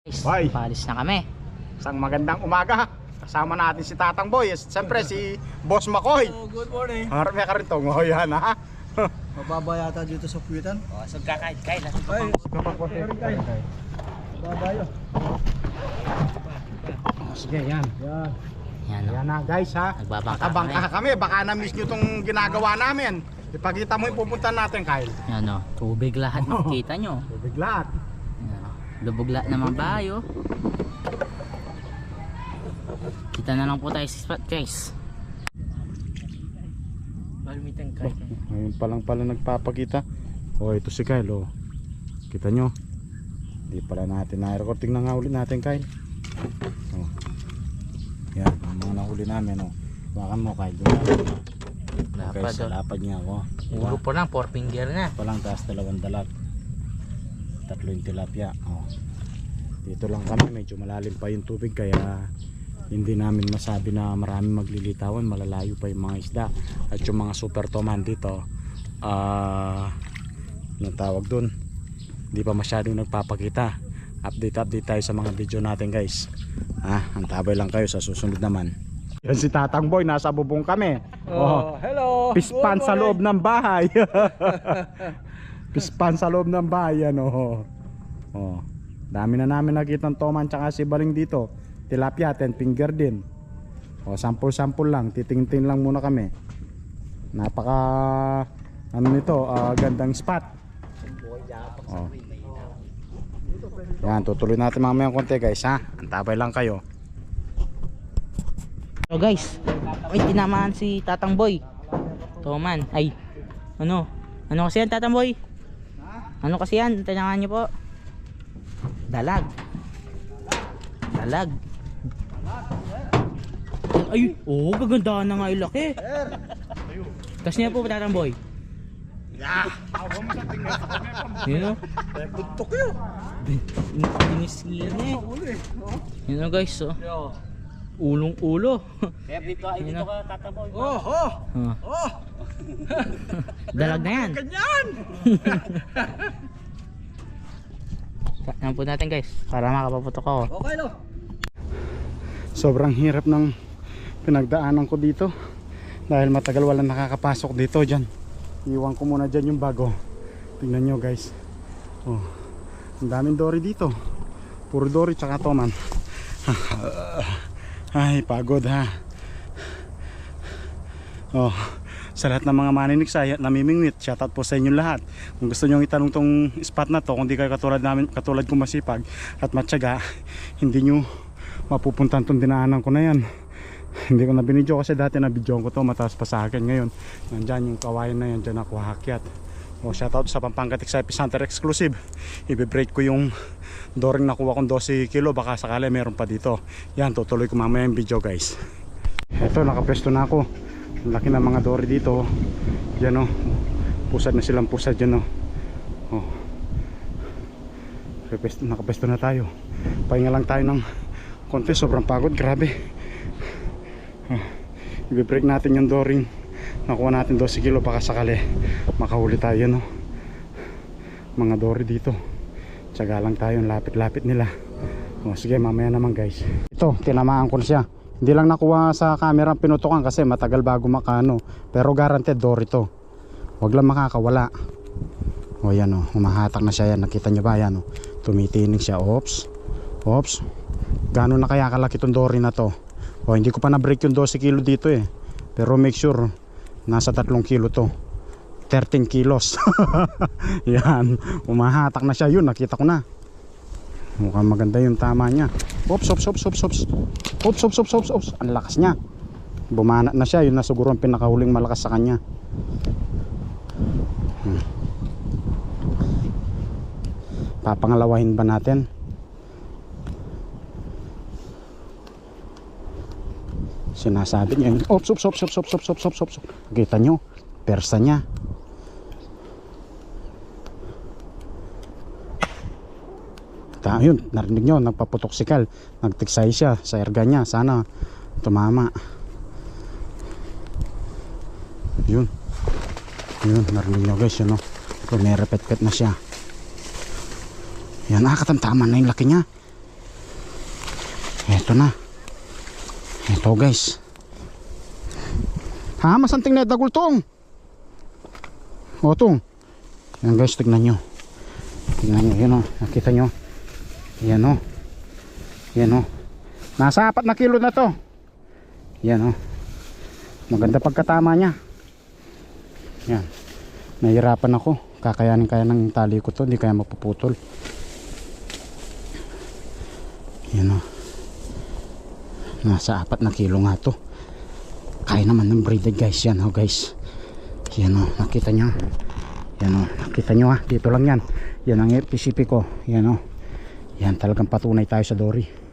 Guys, Bye. Paalis na kami. Isang magandang umaga. Kasama natin si Tatang Boy. Siyempre si Boss Makoy. Oh, good morning. Harap ka rin to. Oh, yan ha. Mababa yata dito sa puwitan. Oh, so kakait-kait natin Ay, babayo. Sige, yan. Yan. Yan o. Yan na guys ha. Nagbabangka kami. kami. Baka na-miss nyo itong ginagawa namin. Ipakita mo yung pupunta natin, Kyle. Yan o. Tubig lahat makikita nyo. Tubig lahat. Lahat naman bayo. Kita na lang po tayo sa spot guys. Balumitan ka. Ngayon pa lang pala nagpapakita. Oh, ito si Kyle. Oh. Kita nyo. Hindi pala natin na-record. Tingnan nga ulit natin, Kyle. Oh. Yan, ang mga nahuli namin. Oh. Bakan mo, Kyle. Doon natin. Okay, Lapad sa o. lapad niya. Oh. Ulo po lang, four finger na. pa lang taas dalawang dalag tatlo yung tilapia. Oh. dito lang kami medyo malalim pa yung tubig kaya hindi namin masabi na marami maglilitawan malalayo pa yung mga isda. At yung mga super toman dito ah anong tawag dun? Hindi pa masyadong nagpapakita. Update update tayo sa mga video natin guys. Ah antabay lang kayo sa susunod naman. Yan si Tatang Boy nasa bubong kami. Oh, hello. Pispan sa loob ng bahay. Pispan sa loob ng bahay ano. Oh. Dami na namin nakita ng toman tsaka si baling dito. Tilapia, ten finger din. Oh, sample-sample lang, titingting lang muna kami. Napaka ano nito, ah, gandang spot. Oh. Yan, tutuloy natin mamaya konti guys ha. Antabay lang kayo. So guys, may tinamaan si Tatang Boy. Toman. Ay, ano? Ano kasi yan, Tatang Boy? Ano kasi yan? Tinangan niyo po. Dalag. Dalag. Ay, oh, gaganda na nga yung laki. Kasi niya po, Tatang Boy. Yun o. Buntok yun. Dinis niya eh. Yun o guys, oh. Ulong ulo. Kaya dito ay dito ka tataboy. Oh, oh, Ah, oh. Dalag na yan. Ganyan. Yan po natin guys, para makapaputok ako. Okay no. sobrang hirap ng pinagdaanan ko dito dahil matagal walang nakakapasok dito dyan iwan ko muna dyan yung bago tingnan nyo guys oh, ang daming dory dito puro dory tsaka toman ay pagod ha oh sa lahat ng mga maninig sa namimingwit shoutout po sa inyo lahat. Kung gusto nyo itanong tong spot na to kung di kayo katulad namin katulad kong masipag at matyaga hindi nyo mapupuntan tong dinaanan ko na yan. Hindi ko na binidyo kasi dati na video ko to mataas pa sa akin ngayon. Nandyan yung kawayan na yan dyan ako hakyat o shoutout sa Pampanga sa Epicenter Exclusive. Ibibreak ko yung doring nakuha kong 12 kilo baka sakali meron pa dito. Yan tutuloy ko mamaya yung video guys. Eto nakapesto na ako laki ng mga dory dito yan o pusad na silang pusad yan o oh. Nakapesto, nakapesto na tayo. Pahinga lang tayo ng konti sobrang pagod grabe. Oh. ibibreak natin yung doring. Nakuha natin 12 kilo baka sakali makahuli tayo no mga dory dito. Tsaga lang tayo lapit lapit nila. Oh, sige mamaya naman guys. Ito tinamaan ko na siya hindi lang nakuha sa camera pinutukan kasi matagal bago makano pero guaranteed dory to wag lang makakawala. O yan o. Humahatak na siya yan. Nakita nyo ba? Yan o. Tumitinig siya. Ops ops Gano'n na kaya kalaki tong dory na to? O hindi ko pa na-break yung 12 kilo dito eh. Pero make sure nasa 3 kilo to. 13 kilos. Yan, umahatak na siya. Yun, nakita ko na. Mukhang maganda yung tama niya. Ops, ops, ops, ops, ops. Ops, ops, ops, ops, ops. Ang lakas niya. Bumana na siya, yun na siguro ang pinakahuling malakas sa kanya. Hmm. Papangalawahin ba natin? sinasabi niya. Ops, ops, ops, ops, ops, ops, ops, ops, ops. Kita nyo, persa niya. Ta yun, narinig nyo, nagpaputok si Kal. Nagtiksay siya sa erga niya. Sana tumama. Yun. Yun, narinig nyo guys, yun o. Rumerepet-pet na siya. Yan, ah, katamtaman na yung laki niya. Eto na. Eto guys. Ha, masanting na dagultong. O tong. Yan guys, tignan nyo. Tignan nyo, yan o. Nakita nyo. Yan o. Yan o. Nasa apat na kilo na to. Yan o. Maganda pagkatama niya. Yan. Nahirapan ako. Kakayanin kaya ng tali ko to. Hindi kaya mapuputol. Yan o. Nasa apat na kilo nga to. Kaya naman ng breeder guys. Yan o guys. Yan o. Nakita nyo. Yan o. Nakita nyo ha. Dito lang yan. Yan ang FPCP ko. Yan o. Yan talagang patunay tayo sa dory.